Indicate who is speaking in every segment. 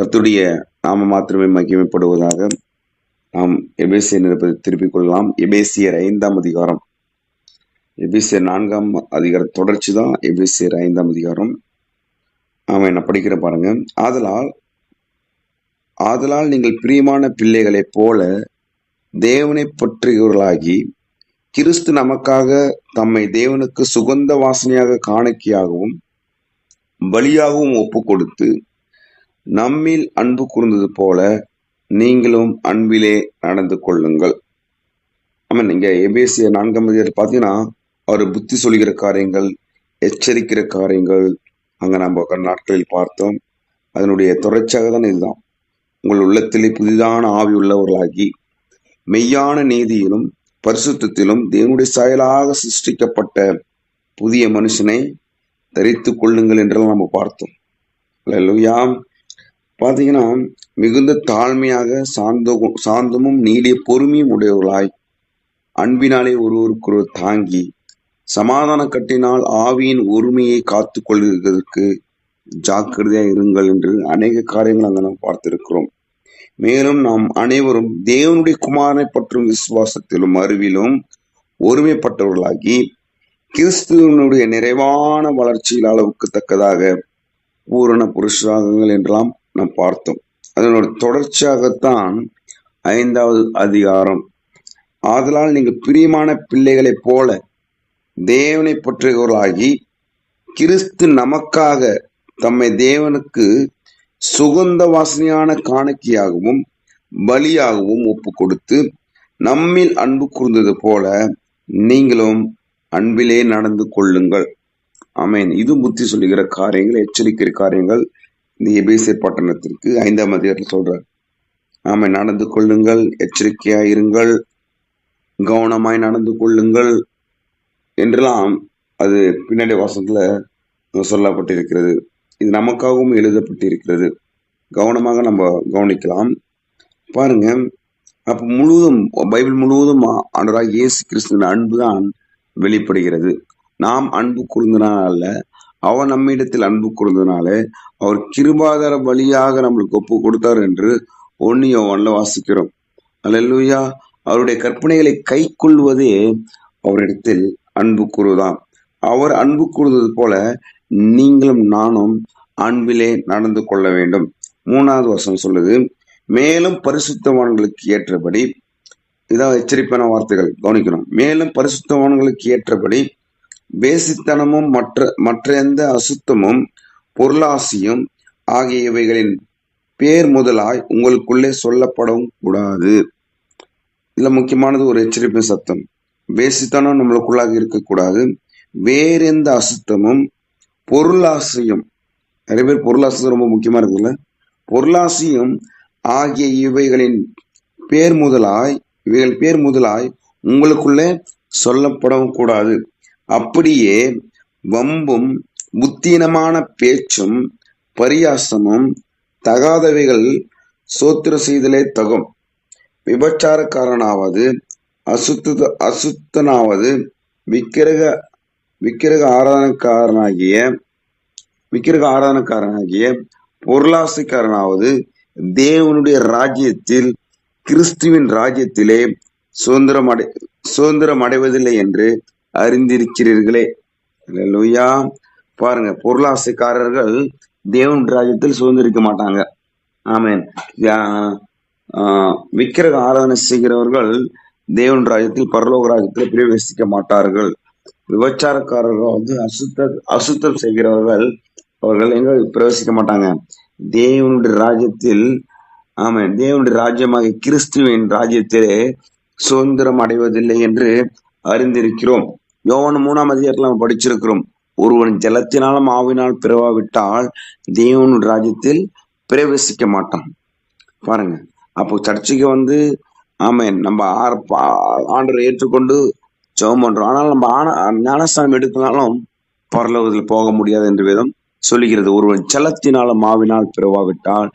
Speaker 1: கத்துடைய நாம மாத்திரமே மகிமைப்படுவதாக நாம் எபேசியர் நிருபத்தை திருப்பிக் கொள்ளலாம். எபேசியர் ஐந்தாம் அதிகாரம். எபேசியர் நான்காம் அதிகார தொடர்ச்சி தான் எபேசியர் ஐந்தாம் அதிகாரம். நாம் என்ன படிக்கிற பாருங்க. ஆதலால் ஆதலால் நீங்கள் பிரியமான பிள்ளைகளைப் போல தேவனை பற்றியவர்களாகி கிறிஸ்து நமக்காக தம்மை தேவனுக்கு சுகந்த வாசனையாக காணிக்கையாகவும் பலியாகவும் ஒப்பு கொடுத்து நம்மில் அன்பு கூர்ந்தது போல நீங்களும் அன்பிலே நடந்து கொள்ளுங்கள். ஆமாம் நீங்கள் எபேசிய நான்காம் அதிகாரி பார்த்தீங்கன்னா அவர் புத்தி சொல்கிற காரியங்கள் எச்சரிக்கிற காரியங்கள் அங்கே நம்ம நாட்களில் பார்த்தோம். அதனுடைய தொடர்ச்சியாக தான் இதுதான். உங்கள் உள்ளத்திலே புதிதான ஆவி உள்ளவர்களாகி மெய்யான நீதியிலும் பரிசுத்தத்திலும் தேவனுடைய செயலாக சிருஷ்டிக்கப்பட்ட புதிய மனுஷனை தரித்து கொள்ளுங்கள் என்றெல்லாம் நம்ம பார்த்தோம். லூயாம் பார்த்தீங்கன்னா மிகுந்த தாழ்மையாக சார்ந்த சாந்தமும் நீடிய பொறுமையும் உடையவர்களாய் அன்பினாலே ஒருவருக்கொருவர் தாங்கி சமாதான கட்டினால் ஆவியின் ஒருமையை காத்து கொள்கிறதற்கு ஜாக்கிரதையாக இருங்கள் என்று அநேக காரியங்கள் அங்கே நாம் பார்த்திருக்கிறோம். மேலும் நாம் அனைவரும் தேவனுடைய குமாரனை பற்றும் விசுவாசத்திலும் அறிவிலும் ஒருமைப்பட்டவர்களாகி கிறிஸ்துவனுடைய நிறைவான வளர்ச்சியில் அளவுக்கு தக்கதாக பூரண புருஷராகங்கள் என்றெல்லாம் நாம் பார்த்தோம். அதனோட தொடர்ச்சியாகத்தான் ஐந்தாவது அதிகாரம். ஆதலால் நீங்கள் பிரியமான பிள்ளைகளைப் போல தேவனை பற்றியவர்களாகி கிறிஸ்து நமக்காக தம்மை தேவனுக்கு சுகந்த வாசனையான காணிக்கையாகவும் பலியாகவும் ஒப்பு கொடுத்து நம்மில் அன்பு கூர்ந்தது போல நீங்களும் அன்பிலே நடந்து கொள்ளுங்கள். ஆமேன். இது புத்தி சொல்லுகிற காரியங்கள் எச்சரிக்கிற காரியங்கள். இந்த எபேசிய பட்டணத்திற்கு ஐந்தாம் அதிகாரத்தில் சொல்றார். நாம நடந்து கொள்ளுங்கள் எச்சரிக்கையா இருங்கள் கவனமாய் நடந்து கொள்ளுங்கள் என்றெல்லாம் அது பின்னாடி வாசத்துல சொல்லப்பட்டிருக்கிறது. இது நமக்காகவும் எழுதப்பட்டிருக்கிறது. கவனமாக நம்ம கவனிக்கலாம். பாருங்க அப்ப முழுவதும் பைபிள் முழுவதும் ஆண்டவராக இயேசு கிறிஸ்துவின் அன்பு தான் வெளிப்படுகிறது. நாம் அன்பு குறுந்தனால அவர் நம்மிடத்தில் அன்பு கூர்ந்தனால அவர் கிருபாதார வழியாக நம்மளுக்கு ஒப்பு கொடுத்தார் என்று ஒன்னியோ ஒன்ல வாசிக்கிறோம். அல்லா அவருடைய கற்பனைகளை கை கொள்வதே அவரிடத்தில் அன்பு கூறுதான். அவர் அன்பு கூறுவது போல நீங்களும் நானும் அன்பிலே நடந்து கொள்ள வேண்டும். மூணாவது வருஷம் சொல்லுது மேலும் பரிசுத்தவான்களுக்கு ஏற்றபடி இதான் எச்சரிப்பான வார்த்தைகள் கவனிக்கணும். மேலும் பரிசுத்தவான்களுக்கு ஏற்றபடி வேசித்தனமும் மற்ற மற்ற எந்த அசுத்தமும் பொருளாசியும் ஆகியவைகளின் பேர் முதலாய் உங்களுக்குள்ளே சொல்லப்படவும் கூடாது. இதுல முக்கியமானது ஒரு எச்சரிப்பு சத்தம். வேசித்தனம் நம்மளுக்குள்ளாக இருக்கக்கூடாது. வேற எந்த அசுத்தமும் பொருளாசையும் நிறைய பேர் பொருளாசை ரொம்ப முக்கியமா இருக்குல்ல பொருளாசையும் ஆகிய இவைகளின் பேர் முதலாய் இவைகள் பேர் முதலாய் உங்களுக்குள்ளே சொல்லப்படவும் கூடாது. அப்படியே வம்பும் புத்தீனமான பேச்சும் பரியாசமும் தகாதவைகள் சோத்திர செய்தலே தகும். விபச்சாரக்காரனாவது அசுத்த அசுத்தனாவது விக்கிரக விக்கிரக ஆராதனக்காரனாகிய விக்கிரக ஆராதனக்காரனாகிய பொருளாசைக்காரனாவது தேவனுடைய ராஜ்யத்தில் கிறிஸ்துவின் ராஜ்யத்திலே சுதந்திரம் அடை சுதந்திரம் அடைவதில்லை என்று அறிந்திருக்கிறீர்களே. லூயா பாருங்க பொருளாசைக்காரர்கள் தேவன் ராஜ்யத்தில் சுதந்திரிக்க மாட்டாங்க. ஆமேன். விக்கிரக ஆராதனை செய்கிறவர்கள் தேவன் ராஜ்யத்தில் பரலோக ராஜ்யத்தில் பிரவேசிக்க மாட்டார்கள். விபச்சாரக்காரர்கள் வந்து அசுத்த அசுத்தம் செய்கிறவர்கள் அவர்கள் எங்க பிரவேசிக்க மாட்டாங்க. தேவனுடைய ராஜ்யத்தில் ஆமா தேவனுடைய ராஜ்யமாக கிறிஸ்துவின் ராஜ்யத்திலே சுதந்திரம் அடைவதில்லை என்று அறிந்திருக்கிறோம். யோவன் மூணாம் அதிகாரத்தில் நம்ம படிச்சிருக்கிறோம். ஒருவன் ஜலத்தினாலும் ஆவினால் பிறவாவிட்டால் தேவனுடைய ராஜ்யத்தில் பிரவேசிக்க மாட்டான். பாருங்க. அப்போ சர்ச்சைக்கு வந்து ஆமே நம்ம ஆண்டரை ஏற்றுக்கொண்டு ஜெபம் பண்றோம். ஆனால் நம்ம ஆன ஞானஸ்தானம் எடுக்கனாலும் பரலோகத்தில் போக முடியாது என்று விதம் சொல்லுகிறது. ஒருவன் ஜலத்தினாலும் மாவினால் பிறவாவிட்டால்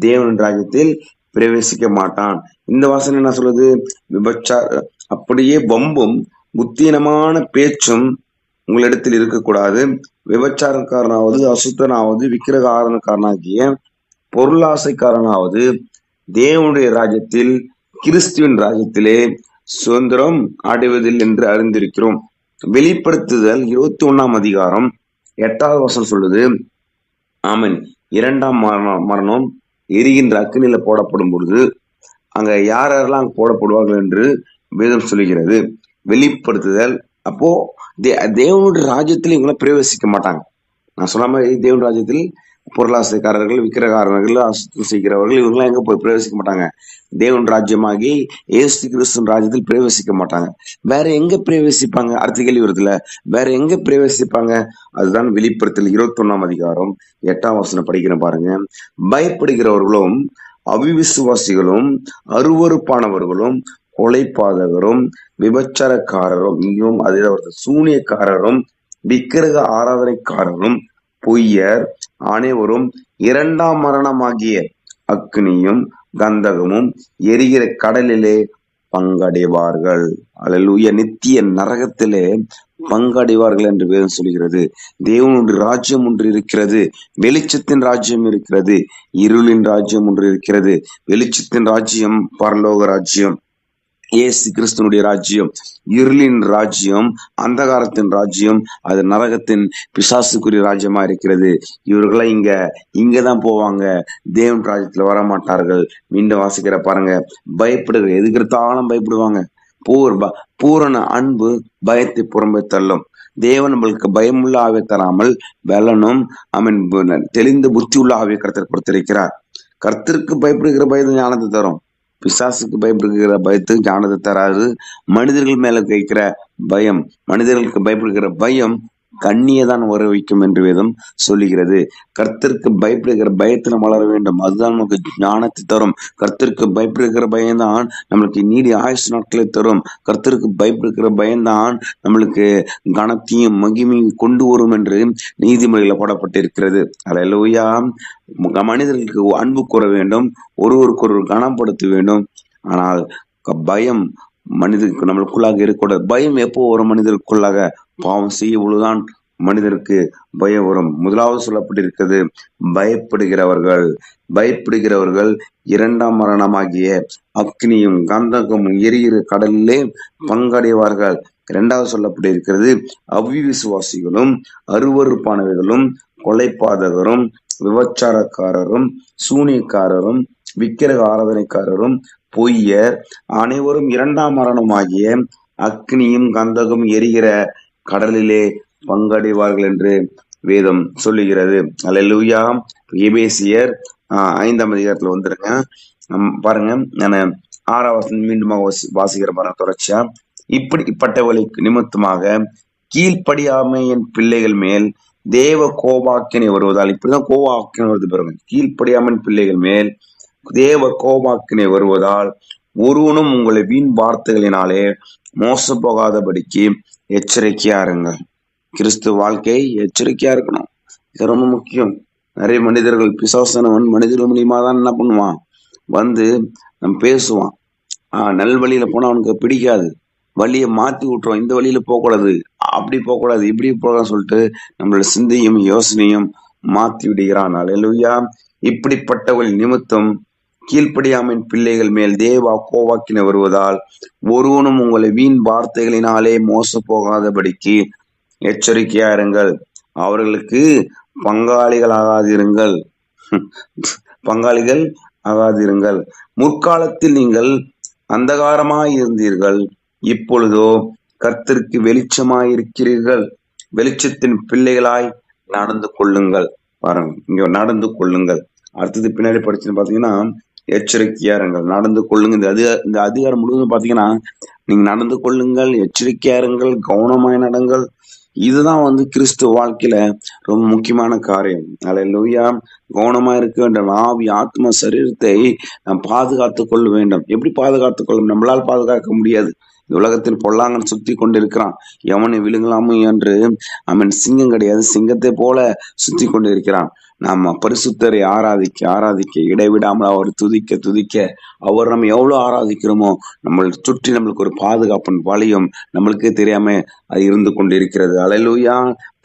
Speaker 1: தேவன் ராஜ்யத்தில் பிரவேசிக்க மாட்டான். இந்த வாசனை என்ன சொல்லுது? விபச்சார அப்படியே பம்பும் புத்தீனமான பேச்சும் உங்களிடத்தில் இருக்கக்கூடாது. விபச்சாரக்காரனாவது அசுத்தனாவது விக்கிரகாரனக்காரனாகிய பொருளாசைக்காரனாவது தேவனுடைய ராஜ்யத்தில் கிறிஸ்துவின் ராஜ்யத்திலே சுதந்திரம் அடைவதில் என்று அறிந்திருக்கிறோம். வெளிப்படுத்துதல் இருபத்தி ஒன்னாம் அதிகாரம் எட்டாவது வசனம் சொல்லுது. ஆமன். இரண்டாம் மரணம் மரணம் எரிகின்ற அக்னியில போடப்படும் பொழுது அங்க யார் யாரெல்லாம் போடப்படுவார்கள் என்று வேதம் சொல்லுகிறது. வெளிப்படுத்துதல். அப்போ தே தேவனுடைய ராஜ்யத்தில் இவங்களை பிரவேசிக்க மாட்டாங்க. நான் சொன்ன மாதிரி தேவன் ராஜ்யத்தில் பொருளாசைக்காரர்கள் விக்கிரகாரர்கள் அசுத்தம் செய்கிறவர்கள் இவங்கெல்லாம் எங்க போய் பிரவேசிக்க மாட்டாங்க? தேவன் ராஜ்யமாகி ஏசு கிறிஸ்தன் ராஜ்யத்தில் பிரவேசிக்க மாட்டாங்க. வேற எங்க பிரவேசிப்பாங்க? அடுத்த கேள்வி வருதுல. வேற எங்க பிரவேசிப்பாங்க? அதுதான் வெளிப்படுத்தல். இருபத்தி அதிகாரம் எட்டாம் வசனம் படிக்கிறேன் பாருங்க. பயப்படுகிறவர்களும் அவிவிசுவாசிகளும் அருவறுப்பானவர்களும் கொலைப்பாதகரும் விபச்சாரக்காரரும் இங்கும் அதில் ஒரு சூனியக்காரரும் விக்கிரக ஆராதனைக்காரரும் பொய்யர் அனைவரும் இரண்டாம் மரணமாகிய அக்னியும் கந்தகமும் எரிகிற கடலிலே பங்கடைவார்கள். அல்லேலூயா. நித்திய நரகத்திலே பங்கடைவார்கள் என்று வேதம் சொல்கிறது. தேவனுடைய ராஜ்யம் ஒன்று இருக்கிறது. வெளிச்சத்தின் ராஜ்யம் இருக்கிறது. இருளின் ராஜ்யம் ஒன்று இருக்கிறது. வெளிச்சத்தின் ராஜ்யம் பரலோக ராஜ்யம். இயேசு கிறிஸ்துனுடைய ராஜ்யம் இருளின் ராஜ்யம் அந்தகாரத்தின் ராஜ்யம் அது நரகத்தின் பிசாசுக்குரிய ராஜ்யமா இருக்கிறது. இவர்களாம் இங்க இங்கதான் போவாங்க. தேவன் ராஜ்யத்துல வர மாட்டார்கள் மீண்டும் வாசிக்கிற பாருங்க. பயப்படுகிற எதுக்கிறதாலும் பயப்படுவாங்க. பூர் ப- பூரண அன்பு பயத்தை புறம்பே தள்ளும். தேவன் நம்மளுக்கு பயமுள்ள ஆவியை தராமல் பலனும் அவன் தெளிந்த புத்தி உள்ள ஆவியை கருத்தர் கொடுத்திருக்கிறார். கர்த்தருக்கு பயப்படுகிற பயத்தை ஞானத்தை தரும். பிசாசுக்கு பயப்படுகிற பயத்து ஞானத்தை தராது. மனிதர்கள் மேல வைக்கிற பயம் மனிதர்களுக்கு பயப்படுகிற பயம் கண்ணியை தான் வர வைக்கும் என்று வேதம் சொல்லுகிறது. கர்த்தருக்கு பயப்படுகிற பயத்தில் வளர வேண்டும். அதுதான் நமக்கு ஞானத்தை தரும். கர்த்தருக்கு பயப்படுகிற பயம்தான் நம்மளுக்கு நீடி ஆயுசு நாட்களை தரும். கர்த்தருக்கு பயப்படுகிற பயம்தான் நம்மளுக்கு கனத்தையும் மகிமையும் கொண்டு வரும் என்று நீதிமொழியில் போடப்பட்டிருக்கிறது. அல்லேலூயா மனிதர்களுக்கு அன்பு கூற வேண்டும். ஒருவருக்கு ஒருவர் கனப்படுத்த வேண்டும். ஆனால் பயம் மனிதனுக்கு நம்மளுக்குள்ளாக இருக்கக்கூடாது. பயம் எப்போ ஒரு மனிதருக்குள்ளாக? பாவம் செய்ய பொழுதுதான் மனிதருக்கு பயம் வரும். முதலாவது சொல்லப்பட்டிருக்கிறது பயப்படுகிறவர்கள். பயப்படுகிறவர்கள் இரண்டாம் மரணமாகிய அக்னியும் கந்தகமும் எரிகிற கடலிலே பங்கடைவார்கள். இரண்டாவது சொல்லப்பட்டிருக்கிறது அவ்விசுவாசிகளும் அருவருப்பானவர்களும் கொலைப்பாதகரும் விபச்சாரக்காரரும் சூனியக்காரரும் விக்கிரக ஆராதனைக்காரரும் பொய்யர் அனைவரும் இரண்டாம் மரணமாகிய அக்னியும் கந்தகம் எரிகிற கடலிலே பங்கடைவார்கள் என்று வேதம் சொல்லுகிறது. அல்லேலூயா. எபேசியர் ஆஹ் ஐந்தாம் அதிகாரத்துல வந்துருங்க. பாருங்க. நான் ஆறாவது மீண்டுமாக வாசி- வாசிக்கிற பாருங்க தொடர்ச்சியா. இப்படிப்பட்டவர்களுக்கு நிமித்தமாக கீழ்ப்படியாமையின் பிள்ளைகள் மேல் தேவ கோபாக்கினை வருவதால் இப்படிதான் கோபாக்கினை வருது பாருங்க. கீழ்ப்படியாமையின் பிள்ளைகள் மேல் தேவ கோபாக்கினை வருவதால் ஒருவனும் உங்களை வீண் வார்த்தைகளினாலே மோச போகாதபடிக்கு எச்சரிக்கையா இருங்கள் கிறிஸ்து வாழ்க்கை எச்சரிக்கையா இருக்கணும். இது ரொம்ப முக்கியம். நிறைய மனிதர்கள் பிசாசனவன் மனிதர்கள் மூலியமா தான் என்ன பண்ணுவான்? வந்து நம்ம பேசுவான். ஆஹ் நல்வழியில போனா அவனுக்கு பிடிக்காது. வழியை மாத்தி விட்டுருவான். இந்த வழியில போகக்கூடாது. அப்படி போகக்கூடாது. இப்படி போகலாம் சொல்லிட்டு நம்மளோட சிந்தையும் யோசனையும் மாத்தி விடுகிறான். அல்லேலூயா இப்படிப்பட்டவள் நிமித்தம் கீழ்ப்படியாமின் பிள்ளைகள் மேல் தேவா கோவாக்கின வருவதால் ஒருவனும் உங்களை வீண் வார்த்தைகளினாலே மோச போகாதபடிக்கு எச்சரிக்கையா இருங்கள். அவர்களுக்கு பங்காளிகள் ஆகாதிருங்கள் பங்காளிகள் ஆகாதிருங்கள். முற்காலத்தில் நீங்கள் அந்தகாரமாய் இருந்தீர்கள். இப்பொழுதோ கர்த்தருக்கு வெளிச்சமாய் இருக்கிறீர்கள் வெளிச்சத்தின் பிள்ளைகளாய் நடந்து கொள்ளுங்கள். பாருங்க இங்க நடந்து கொள்ளுங்கள். அடுத்தது பின்னாடி படிச்சுன்னு பாத்தீங்கன்னா எச்சரிக்கையா இருங்கள் நடந்து கொள்ளுங்க இந்த அதிகார இந்த அதிகாரம் முழுவதும் பாத்தீங்கன்னா நீங்க நடந்து கொள்ளுங்கள் எச்சரிக்கையா இருங்கள் கவனமாய் நடங்கள். இதுதான் வந்து கிறிஸ்துவ வாழ்க்கையில ரொம்ப முக்கியமான காரியம். அல்லேலூயா கவனமா இருக்க வேண்டும். ஆவி ஆத்ம சரீரத்தை நாம் பாதுகாத்து கொள்ள வேண்டும். எப்படி பாதுகாத்து கொள்ள நம்மளால் பாதுகாக்க முடியாது. உலகத்தில் பொல்லாங்கன் சுத்தி கொண்டிருக்கிறான். எவனை விழுங்கலாமோ என்று அவன் சிங்கம் கிடையாது. சிங்கத்தை போல சுத்தி கொண்டிருக்கிறான். நம்ம பரிசுத்தரை ஆராதிக்க ஆராதிக்க இடைவிடாமல் அவர் துதிக்க துதிக்க அவர் நம்ம எவ்வளோ ஆராதிக்கிறோமோ நம்மளை சுற்றி நம்மளுக்கு ஒரு பாதுகாப்பின் வழியும் நம்மளுக்கே தெரியாம அது இருந்து கொண்டிருக்கிறது. அலையிலூயா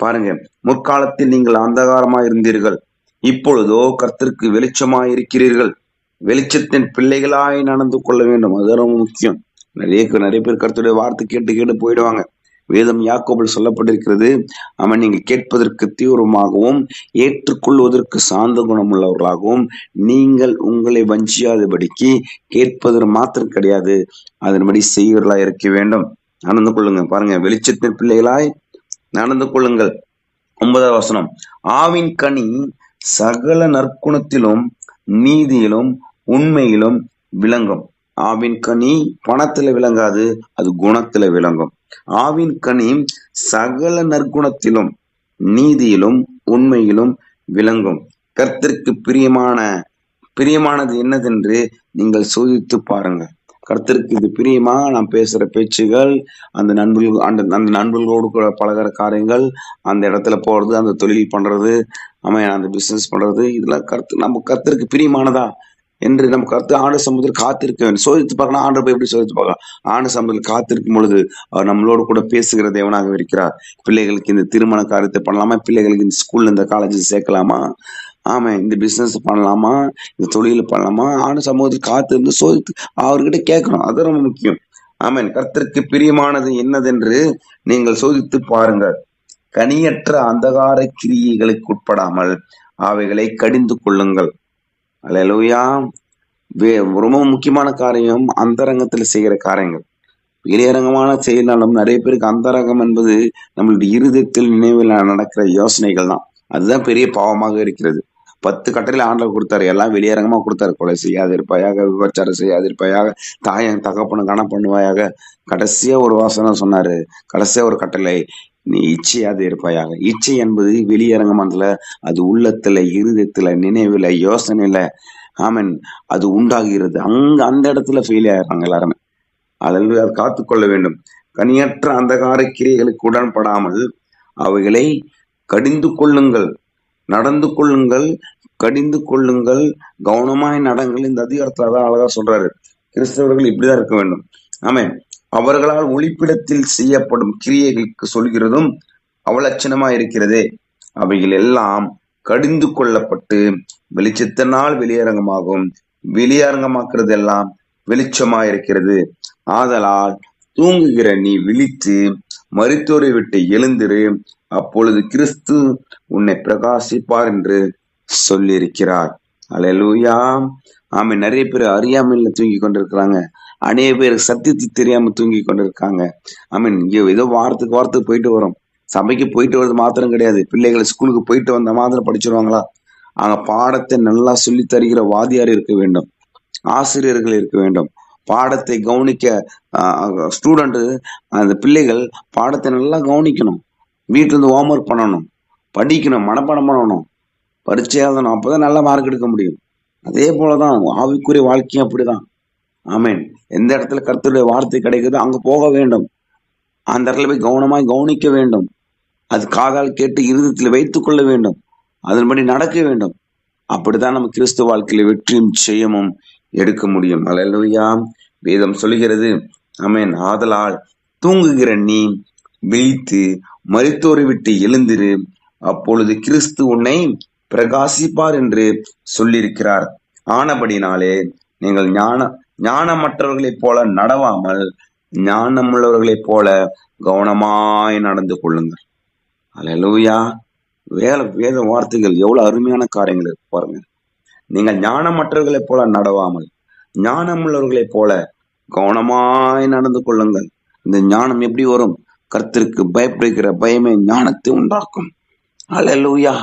Speaker 1: பாருங்க முற்காலத்தில் நீங்கள் அந்தகாரமா இருந்தீர்கள். இப்பொழுதோ கர்த்தருக்கு வெளிச்சமாக இருக்கிறீர்கள். வெளிச்சத்தின் பிள்ளைகளாய் நடந்து கொள்ள வேண்டும். அது ரொம்ப முக்கியம். நிறைய பேர் நிறைய பேர் கருத்துடைய வார்த்தை கேட்டு கேட்டு போயிடுவாங்க. வேதம் யாக்கோபில் சொல்லப்பட்டிருக்கிறது அவன் நீங்கள் கேட்பதற்கு தீவிரமாகவும் ஏற்றுக்கொள்வதற்கு சாந்த குணமுள்ளவர்களாகவும் நீங்கள் உங்களை வஞ்சியாதபடிக்கு கேட்பது மாத்திரம் கிடையாது. அதன்படி செய்வர்களாய் இருக்க வேண்டும். நடந்து கொள்ளுங்க பாருங்க. வெளிச்சத்தின் பிள்ளைகளாய் நடந்து கொள்ளுங்கள். ஒன்பதாவது வசனம். ஆவின் கனி சகல நற்குணத்திலும் நீதியிலும் உண்மையிலும் விளங்கும். ஆவின் கனி பணத்துல விளங்காது அது குணத்துல விளங்கும். ஆவின் கனி சகல நற்குணத்திலும் நீதியிலும் உண்மையிலும் விளங்கும். கர்த்தருக்கு பிரியமான பிரியமானது என்னதென்று நீங்கள் சோதித்து பாருங்க கர்த்தருக்கு இது பிரியமா? நான் பேசுற பேச்சுகள் அந்த நண்பர்கள் அந்த அந்த நண்பர்களோடு கூட பழகுற காரியங்கள் அந்த இடத்துல போறது அந்த தொழில் பண்றது அவன் அந்த பிசினஸ் பண்றது இதெல்லாம் கருத்து நம்ம கர்த்தருக்கு பிரியமானதா? என்று நம்ம கருத்து ஆண்டு சமூகத்தில் காத்திருக்க வேண்டும். சோதித்து பார்க்கணும். ஆண்டு போய் எப்படி சோதித்து பார்க்கலாம்? ஆண்டு சமூகத்தில் காத்திருக்கும் பொழுது அவர் நம்மளோடு கூட பேசுகிற தேவனாக இருக்கிறார். பிள்ளைகளுக்கு இந்த திருமண காரியத்தை பண்ணலாமா? பிள்ளைகளுக்கு இந்த ஸ்கூல்ல இந்த காலேஜ் சேர்க்கலாமா? ஆமாம் இந்த பிசினஸ் பண்ணலாமா? இந்த தொழில் பண்ணலாமா? ஆண்டு சமூகத்தில் காத்து இருந்து சோதித்து அவர்கிட்ட கேட்கணும். அது ரொம்ப முக்கியம். ஆமேன். கர்த்தருக்கு பிரியமானது என்னதென்று நீங்கள் சோதித்து பாருங்கள். கனியற்ற அந்தகார கிரியைகளுக்கு உட்படாமல் அவைகளை கடிந்து கொள்ளுங்கள். அலையலூயா ரொம்ப முக்கியமான காரியம் அந்தரங்கத்தில் செய்கிற காரியங்கள். வெளியரங்கமான செயலாலும் நிறைய பேருக்கு அந்தரங்கம் என்பது நம்மளுடைய இருதயத்தில் நினைவில் நடக்கிற யோசனைகள் தான். அதுதான் பெரிய பாவமாக இருக்கிறது. பத்து கட்டளை ஆண்டவர் கொடுத்தாரு. எல்லாம் வெளியரங்கமாக கொடுத்தாரு. கொலை செய்யாதிருப்பாயாக விபச்சாரம் செய்யாதிருப்பாயாக தாயன் தகப்பன கணம் பண்ணுவாயாக. கடைசியா ஒரு வாசனம் சொன்னாரு. கடைசியா ஒரு கட்டளை நீ இச்சையாது இருப்பாயாக. இச்சை என்பது வெளியரங்கமானதுல அது உள்ளத்துல இருதயத்துல நினைவுல யோசனையில ஆமன் அது உண்டாகிறது. அங்க அந்த இடத்துல ஃபெயில் ஆயிடுறாங்க எல்லாருமே. அதில் அதை காத்துக்கொள்ள வேண்டும். கனியற்ற அந்தகார கிரியைகளுக்கு உடன்படாமல் அவைகளை கடிந்து கொள்ளுங்கள். நடந்து கொள்ளுங்கள் கடிந்து கொள்ளுங்கள். கவனமாய் நடங்கள். இந்த அதிகாரத்துல தான் அழகா சொல்றாரு. கிறிஸ்தவர்கள் இப்படிதான் இருக்க வேண்டும். ஆமென். அவர்களால் ஒளிப்பிடத்தில் செய்யப்படும் கிரியைகளுக்கு சொல்கிறதும் அவலட்சணமா இருக்கிறதே. அவைகள் எல்லாம் கடிந்து கொள்ளப்பட்டு வெளிச்சத்தினால் வெளியரங்கமாகும். வெளியரங்கமாக்குறது எல்லாம் வெளிச்சமா இருக்கிறது ஆதலால் தூங்குகிற நீ விழித்து மருத்துவரை விட்டு எழுந்திரு. அப்பொழுது கிறிஸ்து உன்னை பிரகாசிப்பார் என்று சொல்லியிருக்கிறார். அலையலூயா. ஆமை நிறைய பேர் அறியாமையில தூங்கி கொண்டிருக்கிறாங்க. அநேக பேர் சத்தியத்தை தெரியாம தூங்கி கொண்டிருக்காங்க. ஐ மீன் இங்கே ஏதோ வாரத்துக்கு வாரத்துக்கு போயிட்டு வரோம். சபைக்கு போயிட்டு வர்றது மாத்திரம் கிடையாது. பிள்ளைகள் ஸ்கூலுக்கு போயிட்டு வந்த மாத்திரம் படிச்சிருவாங்களா? அங்க பாடத்தை நல்லா சொல்லி தருகிற வாதியார் இருக்க வேண்டும். ஆசிரியர்கள் இருக்க வேண்டும். பாடத்தை கவனிக்க ஸ்டூடெண்ட் அந்த பிள்ளைகள் பாடத்தை நல்லா கவனிக்கணும். வீட்டிலேருந்து ஹோம்ஒர்க் பண்ணணும். படிக்கணும் மனப்பாடம் பண்ணணும். பரீட்சை எழுதணும் அப்போதான் நல்ல மார்க் எடுக்க முடியும். அதே போலதான் ஆவிக்குரிய வாழ்க்கையும் அப்படிதான். ஆமேன். எந்த இடத்துல கருத்துடைய வார்த்தை கிடைக்குதோ அங்க போக வேண்டும். அந்த இடத்துல போய் கவனமாய் கவனிக்க வேண்டும். அது காதால் கேட்டு இருதயத்தில் வைத்துக் கொள்ள வேண்டும். அதன்படி நடக்க வேண்டும். அப்படித்தான் நம்ம கிறிஸ்துவ வாழ்க்கையில வெற்றியும் செய்யமும் எடுக்க முடியும். அல்லா வேதம் சொல்கிறது ஆமேன். ஆதலால் தூங்குகிற நீ விழித்து மருத்துவரை விட்டு எழுந்திரு. அப்பொழுது கிறிஸ்து உன்னை பிரகாசிப்பார் என்று சொல்லியிருக்கிறார். ஆனபடினாலே நீங்கள் ஞான ஞானமற்றவர்களைப் போல நடவாமல் ஞானமுள்ளவர்களைப் போல கவனமாய் நடந்து கொள்ளுங்கள். அலலூயா வேத வேத வார்த்தைகள் எவ்வளவு அருமையான காரியங்கள் பாருங்க. நீங்கள் ஞானமற்றவர்களைப் போல நடவாமல் ஞானமுள்ளவர்களைப் போல கவனமாய் நடந்து கொள்ளுங்கள். இந்த ஞானம் எப்படி வரும்? கர்த்தருக்கு பயப்படுகிற பயமே ஞானத்தை உண்டாக்கும். அலலூயா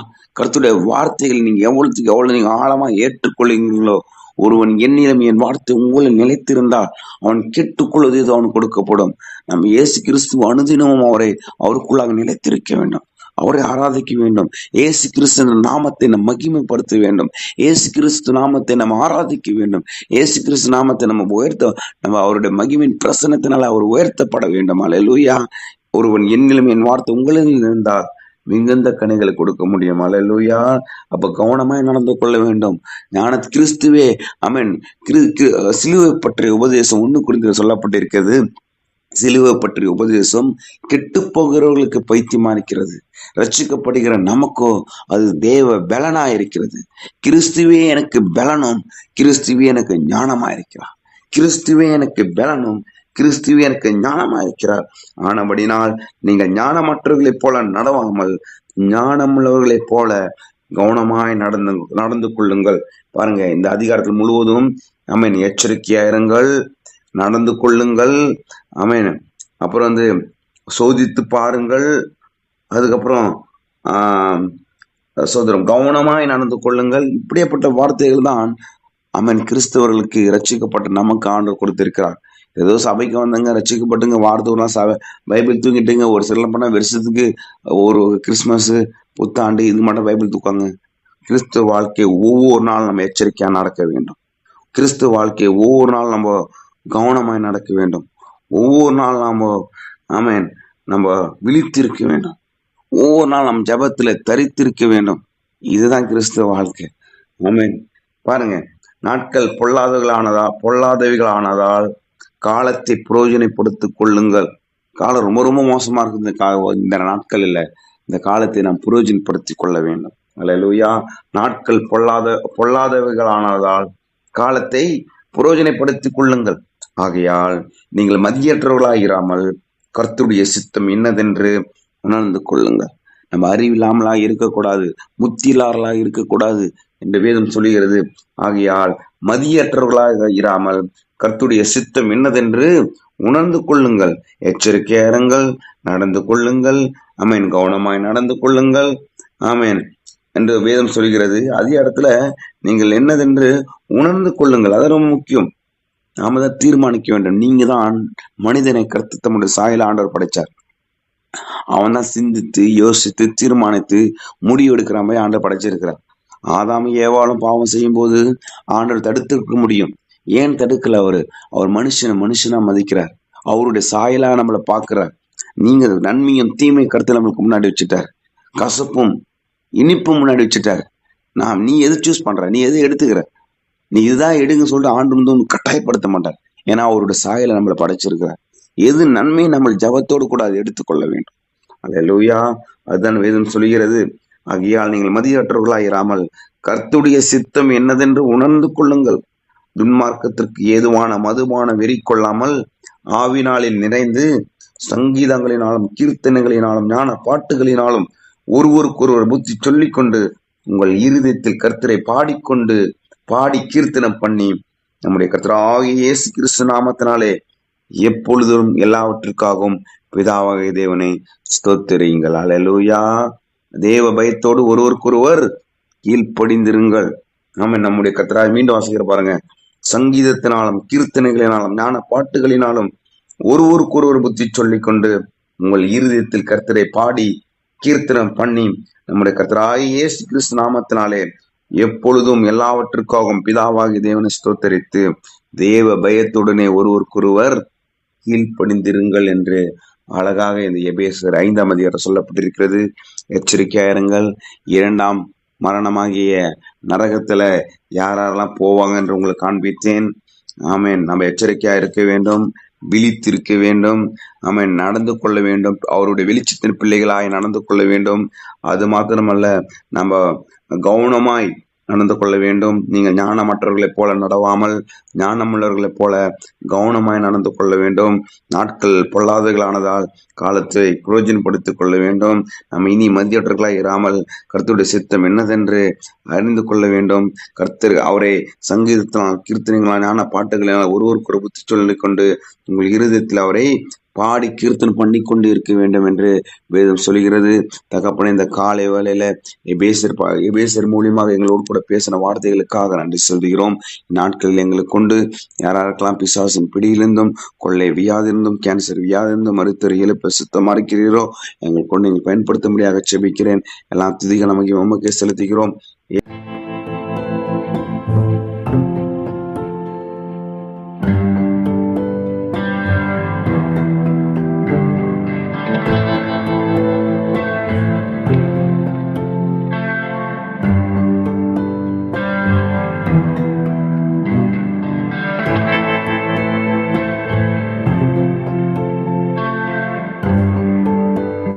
Speaker 1: கருத்துடைய வார்த்தைகள் நீங்க எவ்வளவுக்கு எவ்வளவு நீங்க ஆழமா ஏற்றுக்கொள்ளுங்களோ ஒருவன் என்னிடம் என் வார்த்தை உங்களை நிலைத்திருந்தால் அவன் கேட்டுக்கொள்வது இது அவன் கொடுக்கப்படும். நம் இயேசு கிறிஸ்துவ அனுதினமும் அவரை அவருக்குள்ளாக நிலைத்திருக்க வேண்டும். அவரை ஆராதிக்க வேண்டும். ஏசு கிறிஸ்து நாமத்தை நம்ம மகிமைப்படுத்த வேண்டும். ஏசு கிறிஸ்து நாமத்தை நம்ம ஆராதிக்க வேண்டும். ஏசு கிறிஸ்து நாமத்தை நம்ம உயர்த்த நம்ம அவருடைய மகிமின் பிரசனத்தினால் அவர் உயர்த்தப்பட வேண்டும். அலையலூயா ஒருவன் என்னிலும் என் வார்த்தை உங்களில் இருந்தால் மிகுந்த கனிகளை கொடுக்க முடியும். அலையலூயா அப்ப கவனமாய் நடந்து கொள்ள வேண்டும். ஞான கிறிஸ்துவே அமீன் சிலுவை பற்றிய உபதேசம் ஒன்று குறித்து சொல்லப்பட்டிருக்கிறது. சிலுவை பற்றிய உபதேசம் கெட்டு போகிறவர்களுக்கு பைத்தியமா இருக்கிறது. ரட்சிக்கப்படுகிற நமக்கோ அது தேவ பலனா இருக்கிறது. கிறிஸ்துவே எனக்கு பலனும் கிறிஸ்துவே எனக்கு ஞானமா இருக்கிறார். கிறிஸ்துவே எனக்கு பலனும் கிறிஸ்துவே எனக்கு ஞானமாயிருக்கிறார் ஆனபடினால் நீங்கள் ஞானமற்றவர்களைப் போல நடவாமல் ஞானமுள்ளவர்களைப் போல கவனமாய் நடந்து நடந்து கொள்ளுங்கள். பாருங்க இந்த அதிகாரத்தில் முழுவதும் அமீன். எச்சரிக்கையா இருங்கள் நடந்து கொள்ளுங்கள் அமீன். அப்புறம் வந்து சோதித்து பாருங்கள் அதுக்கப்புறம் சோதரம் கவனமாய் நடந்து கொள்ளுங்கள். இப்படியேப்பட்ட வார்த்தைகள் தான் அமன் கிறிஸ்தவர்களுக்கு ரட்சிக்கப்பட்ட நமக்கு ஆண்டு கொடுத்திருக்கிறார். ஏதோ சபைக்கு வந்தங்க ரசிக்கப்பட்டுங்க வாரத்தூர்லாம் சபை பைபிள் தூங்கிட்டுங்க ஒரு சில பண்ணால் வருஷத்துக்கு ஒரு கிறிஸ்மஸ்ஸு புத்தாண்டு இது மட்டும் பைபிள் தூக்காங்க கிறிஸ்துவ வாழ்க்கை ஒவ்வொரு நாள் நம்ம எச்சரிக்கையாக நடக்க வேண்டும். கிறிஸ்துவ வாழ்க்கையை ஒவ்வொரு நாள் நம்ம கவனமாய் நடக்க வேண்டும். ஒவ்வொரு நாள் நாம் ஆமேன் நம்ம விழித்திருக்க வேண்டும். ஒவ்வொரு நாள் நம் ஜபத்தில் தரித்திருக்க வேண்டும். இதுதான் கிறிஸ்துவ வாழ்க்கை. ஆமேன். பாருங்க நாட்கள் பொல்லாதவர்களானதா பொல்லாதவைகளானதால் காலத்தை புரோஜனப்படுத்திக் கொள்ளுங்கள். காலம் ரொம்ப ரொம்ப மோசமாக இருக்குது இந்த கா இந்த நாட்கள் இல்லை இந்த காலத்தை நாம் புரோஜனப்படுத்தி கொள்ள வேண்டும். அல்லா நாட்கள் பொல்லாத பொல்லாதவைகளானதால் காலத்தை புரோஜனைப்படுத்திக் கொள்ளுங்கள். ஆகையால் நீங்கள் மதியற்றவர்களாயிராமல் கர்த்துடைய சித்தம் என்னதென்று உணர்ந்து கொள்ளுங்கள். நம்ம அறிவில்லாமலா இருக்கக்கூடாது முத்திலார்களா இருக்கக்கூடாது என்று வேதம் சொல்லுகிறது. ஆகையால் மதியற்றவர்களாக இராமல் கர்த்துடைய சித்தம் என்னதென்று உணர்ந்து கொள்ளுங்கள். எச்சரிக்கையா இருங்கள் நடந்து கொள்ளுங்கள் ஆமேன் கவனமாய் நடந்து கொள்ளுங்கள் ஆமேன் என்று வேதம் சொல்கிறது அதே இடத்துல நீங்கள் என்னதென்று உணர்ந்து கொள்ளுங்கள். அது ரொம்ப முக்கியம். நாம தான் தீர்மானிக்க வேண்டும். நீங்க தான் மனிதனை கருத்து தம்முடைய சாயல ஆண்டவர் படைச்சார். அவன் தான் சிந்தித்து யோசித்து தீர்மானித்து முடிவு எடுக்கிற மாதிரி ஆண்டர் படைச்சிருக்கிறார். ஆதாம் ஏவாலும் பாவம் செய்யும் போது ஆண்டவர் தடுத்திருக்க முடியும். ஏன் தடுக்கல அவரு? அவர் மனுஷனை மனுஷனா மதிக்கிறார். அவருடைய சாயலா நம்மளை பார்க்கிறார். நீங்க நன்மையும் தீமை கருத்து நம்மளுக்கு முன்னாடி வச்சுட்டார். கசப்பும் இனிப்பும் முன்னாடி வச்சுட்டார். நான் நீ எது சூஸ் பண்ற? நீ எது எடுத்துக்கிற? நீ இதுதான் எடுங்க சொல்லிட்டு ஆண்டு வந்து கட்டாயப்படுத்த மாட்டார். ஏன்னா அவருடைய சாயலை நம்மளை படைச்சிருக்கிறார். எது நன்மை நம்ம ஜபத்தோடு கூட அதை எடுத்துக்கொள்ள வேண்டும். அல்லேலூயா. அதுதான் வேதம் சொல்கிறது ஆகையால் நீங்கள் மதியற்றவர்களாயிராமல் கர்த்துடைய சித்தம் என்னதென்று உணர்ந்து கொள்ளுங்கள். துன்மார்க்கத்திற்கு ஏதுவான மதுபான வெறி கொள்ளாமல் ஆவினாலில் நிறைந்து சங்கீதங்களினாலும் கீர்த்தனைகளினாலும் ஞான பாட்டுகளினாலும் ஒருவருக்கொருவர் புத்தி சொல்லிக்கொண்டு உங்கள் இருதயத்தில் கர்த்தரை பாடிக்கொண்டு பாடி கீர்த்தனம் பண்ணி நம்முடைய கர்த்தராகிய இயேசு கிறிஸ்து நாமத்தினாலே எப்பொழுதும் எல்லாவற்றிற்காகவும் பிதாவாகிய தேவனை ஸ்தோத்திரியுங்கள். அலலூயா தேவ பயத்தோடு ஒருவருக்கொருவர் கீழ்ப்படிந்திருங்கள். நாம நம்முடைய கத்தராய் மீண்டும் வாசிக்கிற பாருங்க. சங்கீதத்தினாலும் கீர்த்தனைகளினாலும் ஞான பாட்டுகளினாலும் ஒருவருக்கொருவர் புத்தி சொல்லிக்கொண்டு உங்கள் இருதயத்தில் கர்த்தரை பாடி கீர்த்தனம் பண்ணி நம்முடைய கர்த்தராய் இயேசு கிறிஸ்து நாமத்தினாலே எப்பொழுதும் எல்லாவற்றுக்காகவும் பிதாவாகி தேவனை ஸ்தோத்தரித்து தேவ பயத்துடனே ஒருவருக்கொருவர் கீழ்ப்பணிந்திருங்கள் என்று அழகாக இந்த எபேசர் ஐந்தாம் அதிகாரம் சொல்லப்பட்டிருக்கிறது. எச்சரிக்கையாயிருங்கள் இரண்டாம் மரணமாகிய நரகத்தில் யாரெல்லாம் போவாங்க என்று உங்களுக்கு காண்பித்தேன். ஆமேன். நம்ம எச்சரிக்கையாக இருக்க வேண்டும். விழித்திருக்க வேண்டும். ஆமேன். நடந்து கொள்ள வேண்டும். அவருடைய வெளிச்சத்தின் பிள்ளைகளாய் நடந்து கொள்ள வேண்டும். அது மாத்திரமல்ல நம்ம கவனமாய் நடந்து கொள்ள வேண்டும். நீங்கள் ஞானமற்றவர்களைப் போல நடவாமல் ஞானமுள்ளவர்களைப் போல கவனமாய் நடந்து கொள்ள வேண்டும். நாட்கள் பொல்லாதவர்களானதால் காலத்தை பிரயோஜனப்படுத்திக் கொள்ள வேண்டும். நம்ம இனி மதியற்றர்களாய் இராமல் கர்த்தருடைய சித்தம் என்னதென்று அறிந்து கொள்ள வேண்டும். கர்த்தர் அவரை சங்கீதத்தினால் கீர்த்தனைகளான ஞான பாட்டுகளினால் ஒருவருக்கு ஒரு புத்தி சொல்லிக் கொண்டு உங்கள் இருதயத்தில் அவரை பாடி கீர்த்தனம் பண்ணி கொண்டு இருக்க வேண்டும் என்று வேதம் சொல்கிறது. தகப்பன இந்த காலை வேலையில எபேசர் பா- எபேசர் மூலியமாக எங்களோடு கூட பேசின வார்த்தைகளுக்காக நன்றி சொல்கிறோம். நாட்களில் எங்களுக்கு கொண்டு யாராருக்கெல்லாம் பிசாசின் பிடியிலிருந்தும் கொள்ளை வியாதிருந்தும் கேன்சர் வியாதிருந்தும் மருத்துவ எழுப்ப சுத்தமாக இருக்கிறீரோ எங்களுக்கு கொண்டு நீங்கள் பயன்படுத்தும்படியாக செபிக்கிறேன். எல்லாம் துதிகள் நமக்கு உமக்கே செலுத்துகிறோம்.